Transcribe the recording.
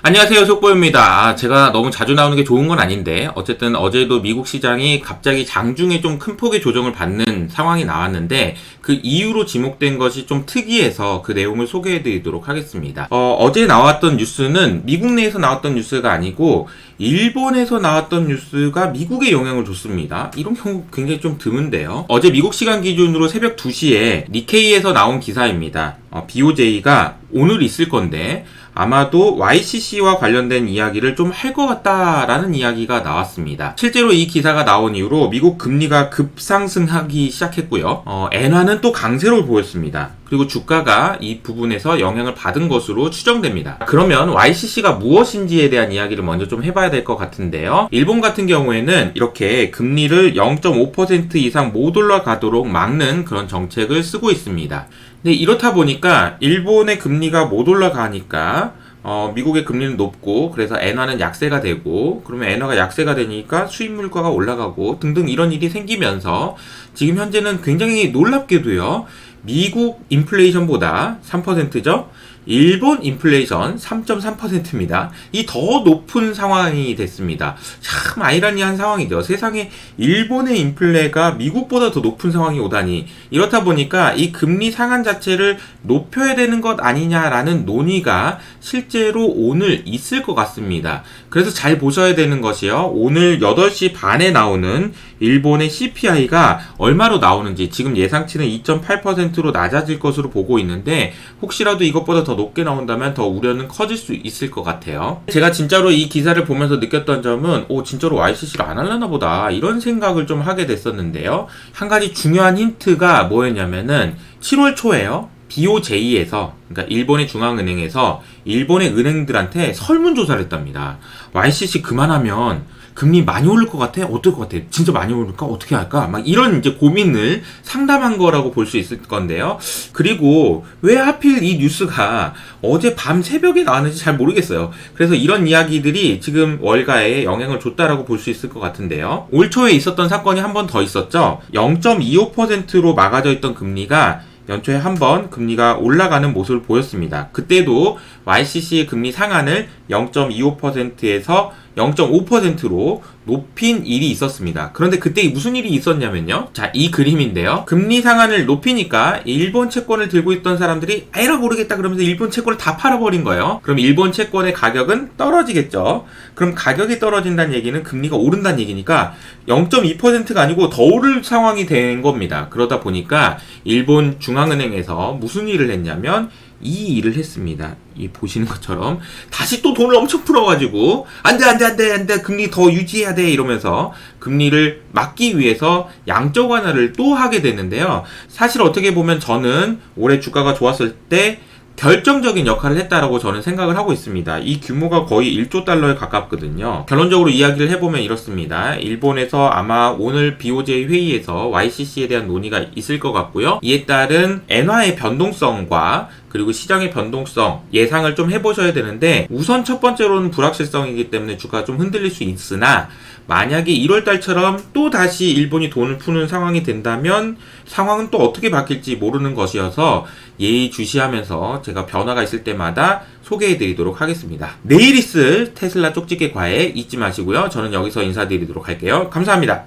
안녕하세요 속보입니다. 아, 제가 너무 자주 나오는 게 좋은 건 아닌데 어쨌든 어제도 미국 시장이 갑자기 장중에 좀 큰 폭의 조정을 받는 상황이 나왔는데 그 이유로 지목된 것이 좀 특이해서 그 내용을 소개해 드리도록 하겠습니다. 어, 제 나왔던 뉴스는 미국 내에서 나왔던 뉴스가 아니고 일본에서 나왔던 뉴스가 미국에 영향을 줬습니다. 이런 경우 굉장히 좀 드문데요. 어제 미국 시간 기준으로 새벽 2시에 니케이에서 나온 기사입니다. 어, BOJ가 오늘 있을 건데 아마도 YCC와 관련된 이야기를 좀 할 것 같다라는 이야기가 나왔습니다. 실제로 이 기사가 나온 이후로 미국 금리가 급상승하기 시작했고요. 어, 엔화는 또 강세로 보였습니다. 그리고 주가가 이 부분에서 영향을 받은 것으로 추정됩니다. 그러면 YCC가 무엇인지에 대한 이야기를 먼저 좀 해봐야 될 것 같은데요. 일본 같은 경우에는 이렇게 금리를 0.5% 이상 못 올라가도록 막는 그런 정책을 쓰고 있습니다. 근데 이렇다 보니까 일본의 금리가 못 올라가니까 어, 미국의 금리는 높고 그래서 엔화는 약세가 되고 그러면 엔화가 약세가 되니까 수입 물가가 올라가고 등등 이런 일이 생기면서 지금 현재는 굉장히 놀랍게도요. 미국 인플레이션보다 3%죠. 일본 인플레이션 3.3%입니다. 이 더 높은 상황이 됐습니다. 참 아이러니한 상황이죠. 세상에 일본의 인플레가 미국보다 더 높은 상황이 오다니 이렇다 보니까 이 금리 상한 자체를 높여야 되는 것 아니냐라는 논의가 실제로 오늘 있을 것 같습니다. 그래서 잘 보셔야 되는 것이요. 오늘 8시 반에 나오는 일본의 CPI가 얼마로 나오는지 지금 예상치는 2.8%로 낮아질 것으로 보고 있는데 혹시라도 이것보다 더 높게 나온다면 더 우려는 커질 수 있을 것 같아요. 제가 진짜로 이 기사를 보면서 느꼈던 점은 오 진짜로 YCC를 안 하려나 보다 이런 생각을 좀 하게 됐었는데요. 한 가지 중요한 힌트가 뭐였냐면은 7월 초에요. BOJ에서 그러니까 일본의 중앙은행에서 일본의 은행들한테 설문조사를 했답니다. YCC 그만하면 금리 많이 오를 것 같아? 어떨 것 같아? 진짜 많이 오를까? 어떻게 할까? 막 이런 이제 고민을 상담한 거라고 볼 수 있을 건데요. 그리고 왜 하필 이 뉴스가 어제 밤 새벽에 나왔는지 잘 모르겠어요. 그래서 이런 이야기들이 지금 월가에 영향을 줬다라고 볼 수 있을 것 같은데요. 올 초에 있었던 사건이 한 번 더 있었죠. 0.25%로 막아져 있던 금리가 연초에 한번 금리가 올라가는 모습을 보였습니다. 그때도 YCC의 금리 상한을 0.25%에서 0.5%로 높인 일이 있었습니다. 그런데 그때 무슨 일이 있었냐면요. 자, 이 그림인데요. 금리 상한을 높이니까 일본 채권을 들고 있던 사람들이 에라 모르겠다 그러면서 일본 채권을 다 팔아버린 거예요. 그럼 일본 채권의 가격은 떨어지겠죠. 그럼 가격이 떨어진다는 얘기는 금리가 오른다는 얘기니까 0.2%가 아니고 더 오를 상황이 된 겁니다. 그러다 보니까 일본 중앙 은행에서 무슨 일을 했냐면 이 일을 했습니다. 이 보시는 것처럼 다시 또 돈을 엄청 풀어가지고 안돼 안돼 안돼 안돼 금리 더 유지해야 돼 이러면서 금리를 막기 위해서 양적 완화를 또 하게 되는데요. 사실 어떻게 보면 저는 올해 주가가 좋았을 때 결정적인 역할을 했다라고 저는 생각을 하고 있습니다. 이 규모가 거의 1조 달러에 가깝거든요. 결론적으로 이야기를 해보면 이렇습니다. 일본에서 아마 오늘 BOJ 회의에서 YCC에 대한 논의가 있을 것 같고요. 이에 따른 엔화의 변동성과 그리고 시장의 변동성 예상을 좀 해보셔야 되는데 우선 첫 번째로는 불확실성이기 때문에 주가가 좀 흔들릴 수 있으나 만약에 1월 달처럼 또 다시 일본이 돈을 푸는 상황이 된다면 상황은 또 어떻게 바뀔지 모르는 것이어서 예의 주시하면서 제가 변화가 있을 때마다 소개해 드리도록 하겠습니다. 내일 있을 테슬라 쪽집게 과외 잊지 마시고요. 저는 여기서 인사드리도록 할게요. 감사합니다.